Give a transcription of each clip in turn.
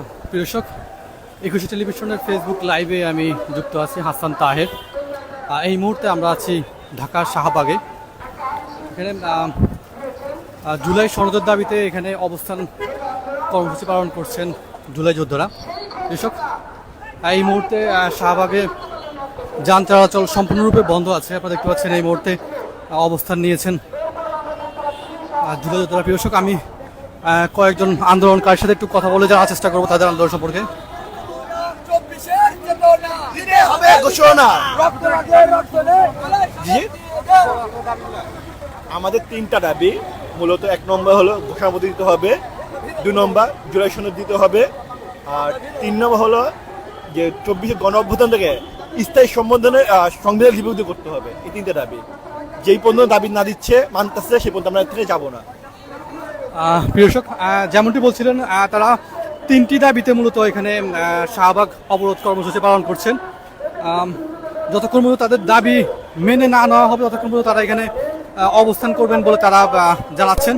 আহ, প্রিয় দর্শক একুশে টেলিভিশনের ফেসবুক লাইভে আমি যুক্ত আছি হাসান তাহের। এই মুহূর্তে আমরা আছি ঢাকার শাহবাগে। এখানে জুলাই সনদের দাবিতে এখানে অবস্থান কর্মসূচি পালন করছেন জুলাই যোদ্ধারা। কৃষক এই মুহূর্তে শাহবাগে যান চলাচল সম্পূর্ণরূপে বন্ধ আছে। আপনারা দেখতে পাচ্ছেন এই মুহূর্তে অবস্থান নিয়েছেন জুলাই যোদ্ধারা। প্রিয় দর্শক আমি কয়েকজন আন্দোলনকারীর সাথে একটু কথা বলে যাওয়ার চেষ্টা করব তাদের আন্দোলন সম্পর্কে। হবে ঘোষণা। আমাদের তিনটা দাবি মূলত এক নম্বর হলো ঘোষণাপত্র দিতে হবে দুই নম্বর জুলাই সনদ দিতে হবে আর তিন নম্বর হলো যে চব্বিশে গণ থেকে স্থায়ী সম্বোধনে সংবিধান লিপিবদ্ধ করতে হবে। এই তিনটা দাবি। যেই পর্যন্ত দাবি না দিচ্ছে মানতেছে সেই পর্যন্ত আমরা থেকে যাব না। আহ, প্রিয় দর্শক আহ, যেমনটি বলছিলেন তারা তিনটি দাবিতে মূলত এখানে শাহবাগ অবরোধ কর্মসূচি পালন করছেন। যতক্ষণ পর্যন্ত তাদের দাবি মেনে না নেওয়া হবে ততক্ষণ পর্যন্ত তারা এখানে অবস্থান করবেন বলে তারা জানাচ্ছেন।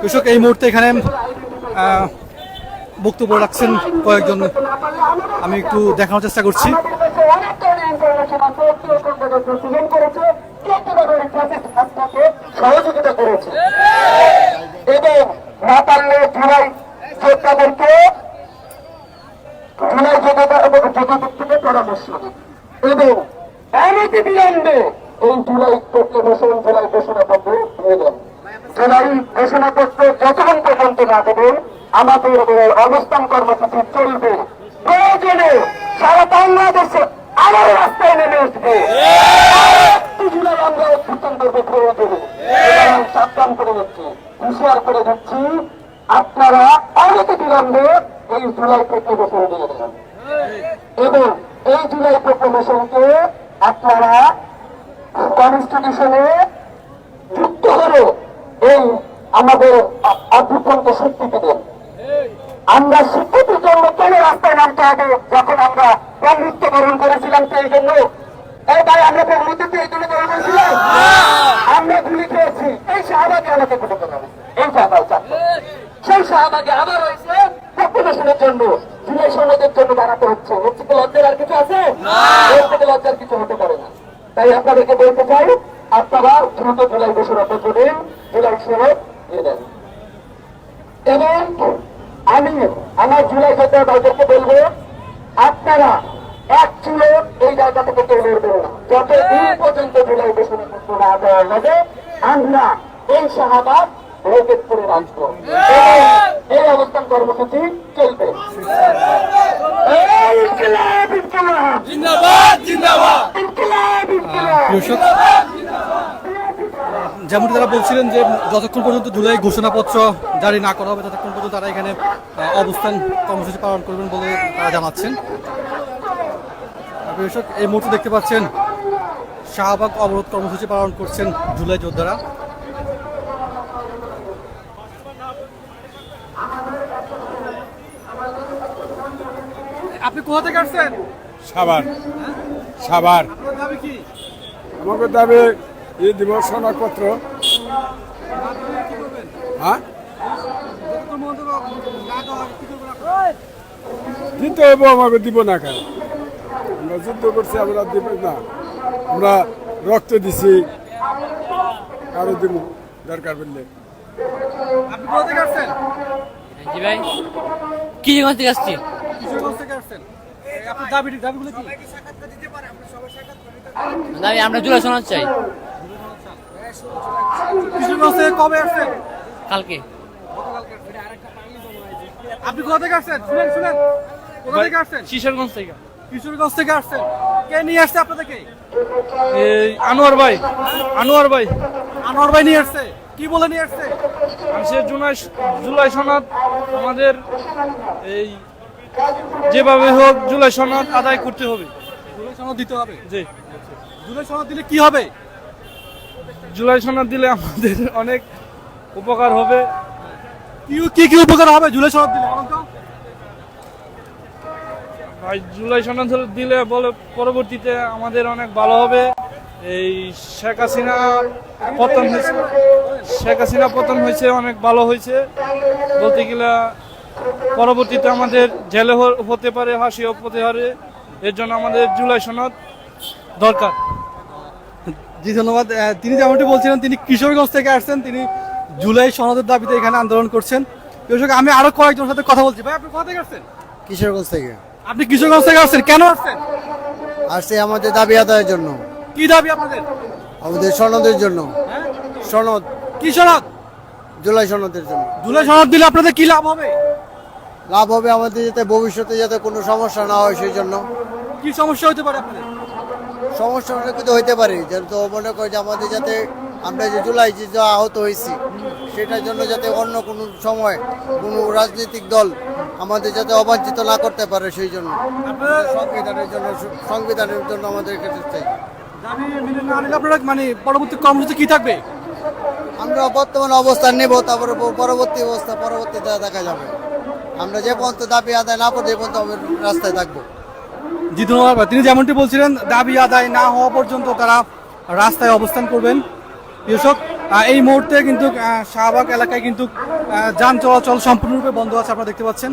কৃষক এই মুহূর্তে এখানে বক্তব্য রাখছেন কয়েকজন। আমি একটু দেখানোর চেষ্টা করছি। সহযোগিতা করেছে। এবং না পারলে জুলাই যোদ্ধাদেরকে জুলাই থেকে পরামর্শ এবং অনতি বিলম্বে এই জুলাই প্রক্লেমেশন জুলাই ঘোষণাপত্র দেন জুলাই ঘোষণাপত্র যতক্ষণ পর্যন্ত না দেবেন আমাদের অবস্থান কর্মসূচি চলবে। প্রয়োজনে সারা বাংলাদেশে আবার রাস্তায় নেমে আসবে। জুলাই আমরা অভ্যুত্থান করব প্রয়োজনে। সাবধান করে দিচ্ছি হুঁশিয়ার করে দিচ্ছি আপনারা অনতি বিলম্বে এই জুলাই প্রক্লেমেশন দিয়ে এবং এই জুলাই প্রক্লেমেশনকে আপনারা কনস্টিটিউশনে যুক্ত করে এই আমাদের অভ্যুত্থানকে স্বীকৃতি দেন। আমরা স্বীকৃতির জন্য কেন রাস্তায় নামতে হবে? যখন আমরা বন্ধুত্ব বরণ করেছিলাম এই জন্য ভাই আমরা বন্ধুত্ব এই জন্য বরণ করেছিলাম আমরা গুলি খেয়েছি। এই শাহবাগে আমাকে গুলি করা হয়েছে এই শাহবাগ সেই শাহবাগে আবার হয়েছে পপুলেশনের জন্য। জুলাই সনদের জন্য দাঁড়াতে হচ্ছে। এর থেকে লজ্জার আর কিছু আছে? এর থেকে লজ্জার কিছু হতে পারে না। তাই আপনাদেরকে বলতে চাই আপনারা দ্রুত জুলাই ঘোষণাপত্র দিন জুলাই দেন। এবং আমি আমার জুলাই যোদ্ধা ভাইদেরকে বলব আপনারা এক চুলো এই জায়গা থেকে কেউ লড়বেন না। যত দিন পর্যন্ত জুলাই ঘোষণাপত্র না দেওয়া হবে আমরা এই রোকেট করে রাখব এই অবস্থান কর্মসূচি চলবে। যেমনটি তারা বলছিলেন যে যতক্ষণ পর্যন্ত জুলাই ঘোষণাপত্র জারি না করা হবে ততক্ষণ পর্যন্ত তারা এখানে অবস্থান কর্মসূচি পালন করবেন বলে তারা জানাচ্ছেন। আর কৃষক এই মুহূর্তে দেখতে পাচ্ছেন শাহবাগ অবরোধ কর্মসূচি পালন করছেন জুলাই যোদ্ধারা। আপনি কোথা থেকে আসছেন? সাবার সাবার আপনার দাবি আমাকে দাবি এই দিবস সনদপত্র হ্যাঁ? হবে? দিতে হইব আমাকে দিব না কেন? আমরা যুদ্ধ করছি আমরা দিব না। আমরা রক্ত দিছি। আরও দিব দরকার পড়লে। আপনি কোথা থেকে আসছেন? জি ভাই। কিশোরগঞ্জ থেকে আসছি? দাবি কি? আমরা জুলাই শোনাতে চাই। কবে আসছেন? কালকে। আপনি কোথা থেকে আসছেন? শুনেন শুনেন। কোথা থেকে আসছেন? কিশোরগঞ্জ থেকে। কিশোরগঞ্জ থেকে আসছেন। কে নিয়ে আসছে আপনাদেরকে? এই আনোয়ার ভাই। আনোয়ার ভাই। আনোয়ার ভাই নিয়ে আসছে। কি বলে নিয়ে আসছে? সে জুলাই জুলাই সনদ আমাদের এই যেভাবে হোক জুলাই সনদ আদায় করতে হবে। জুলাই সনদ দিতে হবে? জি। জুলাই সনদ দিলে কি হবে? জুলাই সনদ দিলে আমাদের অনেক উপকার হবে। কি কি কি উপকার হবে জুলাই সনদ দিলে? ভাই জুলাই সনদ দিলে বলে পরবর্তীতে আমাদের অনেক ভালো হবে। এই শেখ হাসিনা পতন হয়েছে। শেখ হাসিনা পতন হয়েছে অনেক ভালো হয়েছে। বলতে গেলে পরবর্তীতে আমাদের জেলে হ- হতে পারে ফাঁসিও হতে পারে এর জন্য আমাদের জুলাই সনদ দরকার। জি ধন্যবাদ। তিনি যেমনটি বলছিলেন তিনি কিশোরগঞ্জ থেকে আসছেন তিনি জুলাই সনদের দাবিতে এখানে আন্দোলন করছেন। আমি আরও কয়েকজনের সাথে কথা বলছি। ভাই আপনি কোথা থেকে আসছেন? কিশোরগঞ্জ থেকে। আপনি কিশোরগঞ্জ থেকে আসছেন কেন আসছেন? আসছে আমাদের দাবি আদায়ের জন্য। কি দাবি আপনাদের? আমাদের সনদের জন্য। সনদ। কি সনদ? জুলাই সনদের জন্য। জুলাই সনদ দিলে আপনাদের কি লাভ হবে? লাভ হবে আমাদের যাতে ভবিষ্যতে যাতে কোনো সমস্যা না হয় সেই জন্য। কি সমস্যা হতে পারে আপনাদের? সমস্যা অনেক কিছু হইতে পারে। যেহেতু মনে করে যে আমাদের যাতে আমরা যে জুলাই যে আহত হয়েছি সেটার জন্য যাতে অন্য কোনো সময় কোনো রাজনৈতিক দল আমাদের যাতে অবাঞ্ছিত না করতে পারে সেই জন্য। সংবিধানের জন্য সংবিধানের জন্য আমাদের কাছে চাই। দাবি মেনে আপনারা মানে পরবর্তী কর্মসূচি কি থাকবে? আমরা বর্তমান অবস্থান নেব তারপরে পরবর্তী অবস্থা পরবর্তীতে দেখা যাবে। আমরা যে পর্যন্ত দাবি আদায় না পর্যন্ত পর্যন্ত রাস্তায় থাকব। জি ধন্যবাদ তিনি যেমনটি বলছিলেন দাবি আদায় না হওয়া পর্যন্ত তারা রাস্তায় অবস্থান করবেন। কৃষক এই মুহূর্তে কিন্তু শাহবাগ এলাকায় কিন্তু যান চলাচল সম্পূর্ণরূপে বন্ধ আছে আপনারা দেখতে পাচ্ছেন।